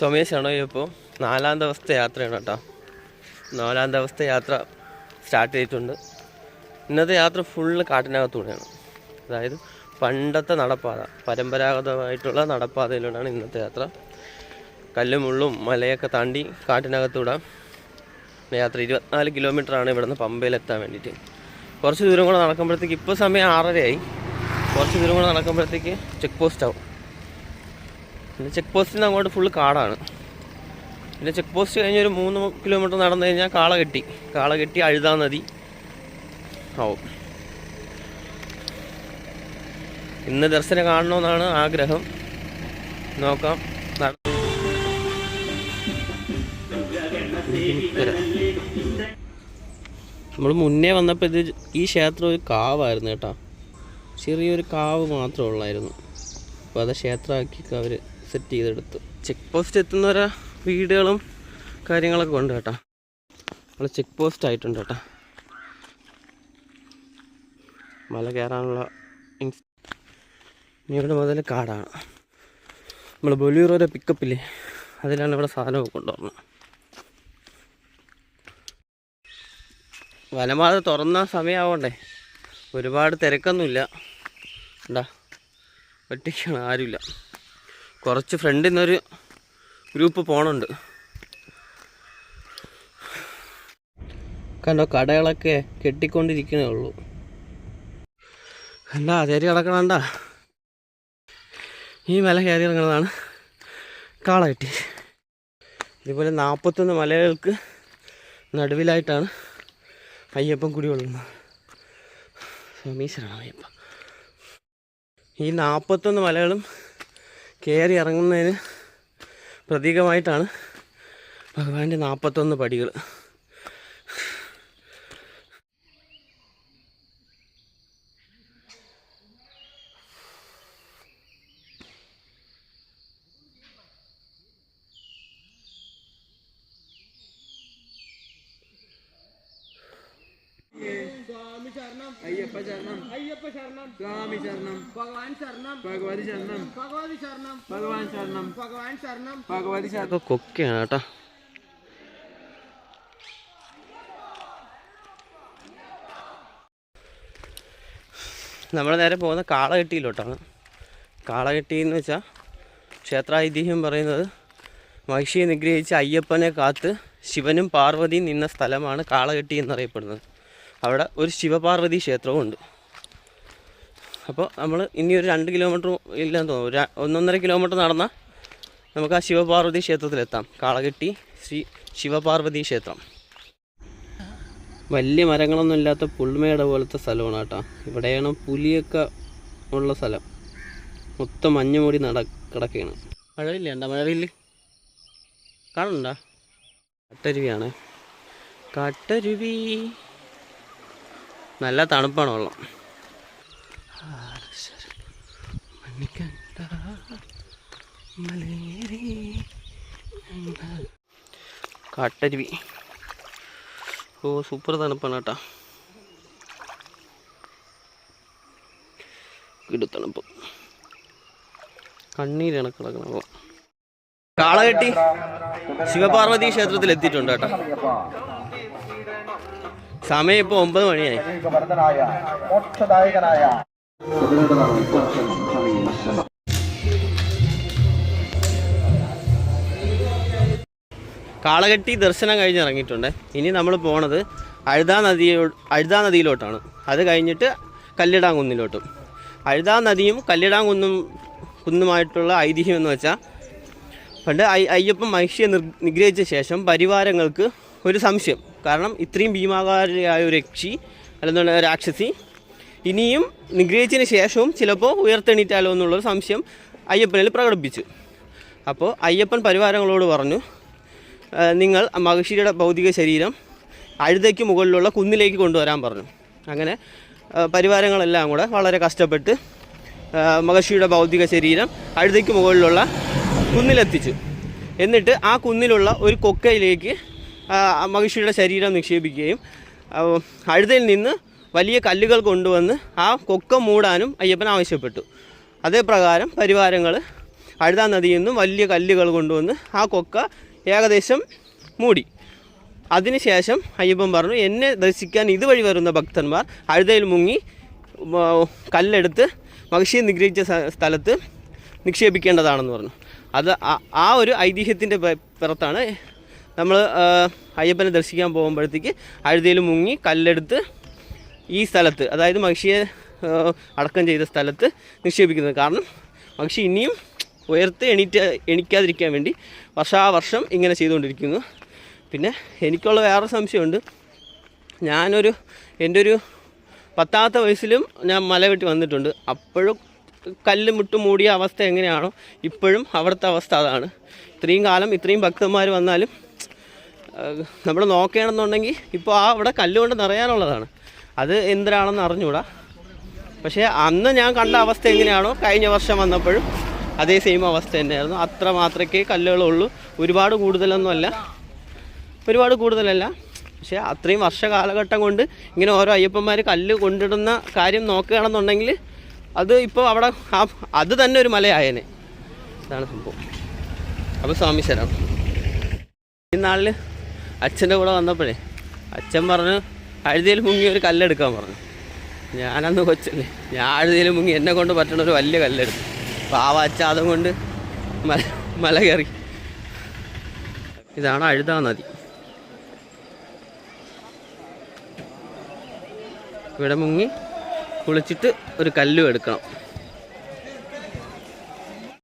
സോമേശാണോ ഇപ്പോൾ നാലാം ദിവസത്തെ യാത്രയാണ് കേട്ടോ. നാലാം ദിവസത്തെ യാത്ര സ്റ്റാർട്ട് ചെയ്തിട്ടുണ്ട്. ഇന്നത്തെ യാത്ര ഫുള്ള് കാട്ടിനകത്തൂടെയാണ്. അതായത് പണ്ടത്തെ നടപ്പാത പരമ്പരാഗതമായിട്ടുള്ള നടപ്പാതയിലൂടെയാണ് ഇന്നത്തെ യാത്ര. കല്ലും മുള്ളും മലയൊക്കെ താണ്ടി കാട്ടിനകത്തൂടെ യാത്ര. ഇരുപത്തിനാല് കിലോമീറ്ററാണ് ഇവിടുന്ന് പമ്പയിലെത്താൻ വേണ്ടിയിട്ട്. കുറച്ച് ദൂരം കൂടെ നടക്കുമ്പോഴത്തേക്ക് ഇപ്പോൾ സമയം ആറരയായി. കുറച്ച് ദൂരം കൂടെ നടക്കുമ്പോഴത്തേക്ക് ചെക്ക് പോസ്റ്റ് ആവും. പിന്നെ ചെക്ക് പോസ്റ്റിൽ അങ്ങോട്ട് ഫുള്ള് കാടാണ്. പിന്നെ ചെക്ക് പോസ്റ്റ് കഴിഞ്ഞ് ഒരു മൂന്ന് കിലോമീറ്റർ നടന്നു കഴിഞ്ഞാൽ കാള കെട്ടി. കാള കെട്ടി അഴുതാ നദി. ആവും ഇന്ന് ദർശനം കാണണമെന്നാണ് ആഗ്രഹം. നോക്കാം. നമ്മൾ മുന്നേ വന്നപ്പോൾ ഇത് ഈ ക്ഷേത്രം ഒരു കാവായിരുന്നു കേട്ടോ. ചെറിയൊരു കാവ് മാത്രമേ ഉള്ളായിരുന്നു. അപ്പോൾ അത് ക്ഷേത്രമാക്കി അവർ സെറ്റ് ചെയ്തെടുത്തു. ചെക്ക് പോസ്റ്റ് എത്തുന്നവരെ വീടുകളും കാര്യങ്ങളൊക്കെ ഉണ്ട് കേട്ടോ. നമ്മൾ ചെക്ക് പോസ്റ്റ് ആയിട്ടുണ്ട് കേട്ടോ. മല കയറാനുള്ള ഇവിടെ മുതൽ കാടാണ്. നമ്മൾ ബൊലീറോയുടെ പിക്കപ്പില്ലേ അതിലാണ് ഇവിടെ സാധനമൊക്കെ കൊണ്ടുവരണം വനമാത തുറന്ന സമയമാവണ്ടേ ഒരുപാട് തിരക്കൊന്നുമില്ല. ഉണ്ടാ ഒറ്റയ്ക്കാണ് ആരുമില്ല. കുറച്ച് ഫ്രണ്ടിൽ നിന്നൊരു ഗ്രൂപ്പ് പോണുണ്ട്. കണ്ടോ കടകളൊക്കെ കെട്ടിക്കൊണ്ടിരിക്കണേ ഉള്ളൂ. കണ്ട അതേരി കിടക്കണണ്ട? ഈ മല കയറി ഇറങ്ങുന്നതാണ് കാള കെട്ടി ഇതുപോലെ നാൽപ്പത്തൊന്ന് മലകൾക്ക് നടുവിലായിട്ടാണ് അയ്യപ്പൻ കുടികൊള്ളുന്നത് സമീശ്വരാണ് അയ്യപ്പ ഈ നാൽപ്പത്തൊന്ന് മലകളും കയറി ഇറങ്ങുന്നതിന് പ്രതീകമായിട്ടാണ് ഭഗവാന്റെ നാൽപ്പത്തൊന്ന് പടികൾ. സ്വാമി ശരണം അയ്യപ്പ ശരണം അയ്യപ്പ ശരണം സ്വാമി ശരണം ഭഗവാൻ ശരണം ഭഗവതി ശരണം ഭഗവതി ശരണം ഭഗവാൻ ശരണം ഭഗവാൻ ശരണം ഭഗവതി ശരണം കൊക്കയാണ് കേട്ടോ. നമ്മൾ നേരെ പോകുന്ന കാളകെട്ടിയിലോട്ടാണ്. കാളകെട്ടി എന്ന് വെച്ചാൽ ക്ഷേത്ര ഐതിഹ്യം പറയുന്നത് മഹിഷിയെ നിഗ്രഹിച്ച് അയ്യപ്പനെ കാത്ത് ശിവനും പാർവതിയും നിന്ന സ്ഥലമാണ് കാളകെട്ടി എന്നറിയപ്പെടുന്നത്. അവിടെ ഒരു ശിവപാർവതി ക്ഷേത്രവും ഉണ്ട്. അപ്പോൾ നമ്മൾ ഇനി ഒരു രണ്ട് കിലോമീറ്റർ ഇല്ലെന്ന് തോന്നുന്നു. ഒരു ഒന്നൊന്നര കിലോമീറ്റർ നടന്നാൽ നമുക്ക് ആ ശിവപാർവതി ക്ഷേത്രത്തിലെത്താം കാളകെട്ടി ശ്രീ ശിവപാർവതി ക്ഷേത്രം. വലിയ മരങ്ങളൊന്നും ഇല്ലാത്ത പുൽമേട പോലത്തെ സ്ഥലമാണ് കേട്ടോ. ഇവിടെയാണ് പുലിയൊക്കെ ഉള്ള സ്ഥലം. മൊത്തം മഞ്ഞുമൂടി നട കിടക്കുകയാണ് മഴവില്ല ഉണ്ടോ മഴവില്ല് കാണുന്നുണ്ടോ? കാട്ടരുവിയാണ്. കാട്ടരുവി. നല്ല തണുപ്പാണ് വെള്ളം. കാട്ടരുവി. ഓ സൂപ്പർ തണുപ്പാണ് കേട്ടോ. കിടുത്തണുപ്പ് കണ്ണീരാണ് കിടക്കുന്നത് കാളകെട്ടി ശിവപാർവതി ക്ഷേത്രത്തിൽ എത്തിയിട്ടുണ്ട് കേട്ടോ. സമയം ഇപ്പൊ ഒമ്പത് മണിയായി. മോക്ഷദായകനായ കാളകെട്ടി ദർശനം കഴിഞ്ഞ് ഇറങ്ങിയിട്ടുണ്ട്. ഇനി നമ്മൾ പോണത് അഴുതാ നദിയോ അഴുതാ നദിയിലോട്ടാണ്. അത് കഴിഞ്ഞിട്ട് കല്ലിടാങ്കുന്നിലോട്ടും അഴുതാ നദിയും കല്ലിടാങ്കുന്നും കുന്നുമായിട്ടുള്ള ഐതിഹ്യം എന്ന് വെച്ചാൽ പണ്ട് അയ് അയ്യപ്പൻ മഹിഷിയെ നിർ നിഗ്രഹിച്ച ശേഷം പരിവാരങ്ങൾക്ക് ഒരു സംശയം. കാരണം ഇത്രയും ഭീമാകാരിയായ ഒരു രക്ഷി അല്ലെന്നുള്ള രാക്ഷസി. ഇനിയും നിഗ്രഹിച്ചതിന് ശേഷവും ചിലപ്പോൾ ഉയർത്തെണീറ്റാലോ എന്നുള്ളൊരു സംശയം അയ്യപ്പനിൽ പ്രകടിപ്പിച്ചു. അപ്പോൾ അയ്യപ്പൻ പരിവാരങ്ങളോട് പറഞ്ഞു നിങ്ങൾ മഹിഷിയുടെ ഭൗതിക ശരീരം അഴുതയ്ക്ക് മുകളിലുള്ള കുന്നിലേക്ക് കൊണ്ടുവരാൻ പറഞ്ഞു. അങ്ങനെ പരിവാരങ്ങളെല്ലാം കൂടെ വളരെ കഷ്ടപ്പെട്ട് മഹർഷിയുടെ ഭൗതിക ശരീരം അഴുതയ്ക്ക് മുകളിലുള്ള കുന്നിലെത്തിച്ചു. എന്നിട്ട് ആ കുന്നിലുള്ള ഒരു കൊക്കയിലേക്ക് മഹിഷിയുടെ ശരീരം നിക്ഷേപിക്കുകയും അഴുതയിൽ നിന്ന് വലിയ കല്ലുകൾ കൊണ്ടുവന്ന് ആ കൊക്ക മൂടാനും അയ്യപ്പൻ ആവശ്യപ്പെട്ടു. അതേപ്രകാരം പരിവാരങ്ങൾ അഴുതാ നദിയിൽ നിന്നും വലിയ കല്ലുകൾ കൊണ്ടുവന്ന് ആ കൊക്ക ഏകദേശം മൂടി. അതിനുശേഷം അയ്യപ്പൻ പറഞ്ഞു എന്നെ ദർശിക്കാൻ ഇതുവഴി വരുന്ന ഭക്തന്മാർ അഴുതയിൽ മുങ്ങി കല്ലെടുത്ത് മഹിഷിയെ നിഗ്രഹിച്ച സ്ഥലത്ത് നിക്ഷേപിക്കേണ്ടതാണെന്ന് പറഞ്ഞു. അത് ആ ഒരു ഐതിഹ്യത്തിന്റെ പുറത്താണ് നമ്മൾ അയ്യപ്പനെ ദർശിക്കാൻ പോകുമ്പോഴത്തേക്ക് അഴുതയിൽ മുങ്ങി കല്ലെടുത്ത് ഈ സ്ഥലത്ത് അതായത് മഹിഷിയെ അടക്കം ചെയ്ത സ്ഥലത്ത് നിക്ഷേപിക്കുന്നത്. കാരണം മഹിഷി ഇനിയും ഉയർത്ത് എണീറ്റ എണിക്കാതിരിക്കാൻ വേണ്ടി വർഷാവർഷം ഇങ്ങനെ ചെയ്തുകൊണ്ടിരിക്കുന്നു. പിന്നെ എനിക്കുള്ള വേറെ സംശയമുണ്ട്. ഞാനൊരു എന്റെ ഒരു പത്താമത്തെ വയസ്സിലും ഞാൻ മല വെട്ടി വന്നിട്ടുണ്ട്. അപ്പോഴും കല്ല് മുട്ട് മൂടിയ അവസ്ഥ എങ്ങനെയാണോ ഇപ്പോഴും അവിടുത്തെ അവസ്ഥ അതാണ്. ഇത്രയും കാലം ഇത്രയും ഭക്തന്മാർ വന്നാലും നമ്മൾ നോക്കുകയാണെന്നുണ്ടെങ്കിൽ ഇപ്പോൾ ആ അവിടെ കല്ലുകൊണ്ട് നിറയാനുള്ളതാണ്. അത് എന്തിനാണെന്ന് അറിഞ്ഞൂടാ പക്ഷേ അന്ന് ഞാൻ കണ്ട അവസ്ഥ എങ്ങനെയാണോ കഴിഞ്ഞ വർഷം വന്നപ്പോഴും അതേ സെയിം അവസ്ഥ തന്നെയായിരുന്നു. അത്ര മാത്രമേ കല്ലുകളുള്ളൂ. ഒരുപാട് കൂടുതലൊന്നുമല്ല. ഒരുപാട് കൂടുതലല്ല. പക്ഷേ അത്രയും വർഷ കാലഘട്ടം കൊണ്ട് ഇങ്ങനെ ഓരോ അയ്യപ്പന്മാർ കല്ല് കൊണ്ടിടുന്ന കാര്യം നോക്കുകയാണെന്നുണ്ടെങ്കിൽ അത് ഇപ്പോൾ അവിടെ അത് തന്നെ ഒരു മലയായനെ. ഇതാണ് സംഭവം. അപ്പോൾ സ്വാമി ശരണം. ഈ നാളിൽ അച്ഛന്റെ കൂടെ വന്നപ്പോഴേ അച്ഛൻ പറഞ്ഞു അഴുതിയിൽ മുങ്ങി ഒരു കല്ലെടുക്കാൻ പറഞ്ഞു. ഞാനന്ന് കൊച്ചല്ലേ ഞാൻ അഴുതിയിൽ മുങ്ങി എന്നെ കൊണ്ട് പറ്റുന്ന ഒരു വലിയ കല്ലെടുത്തു. പാവ അച്ഛ അതും കൊണ്ട് മല മല കയറി. ഇതാണ് അഴുതാ നദി. ഇവിടെ മുങ്ങി കുളിച്ചിട്ട് ഒരു കല്ലും എടുക്കണം.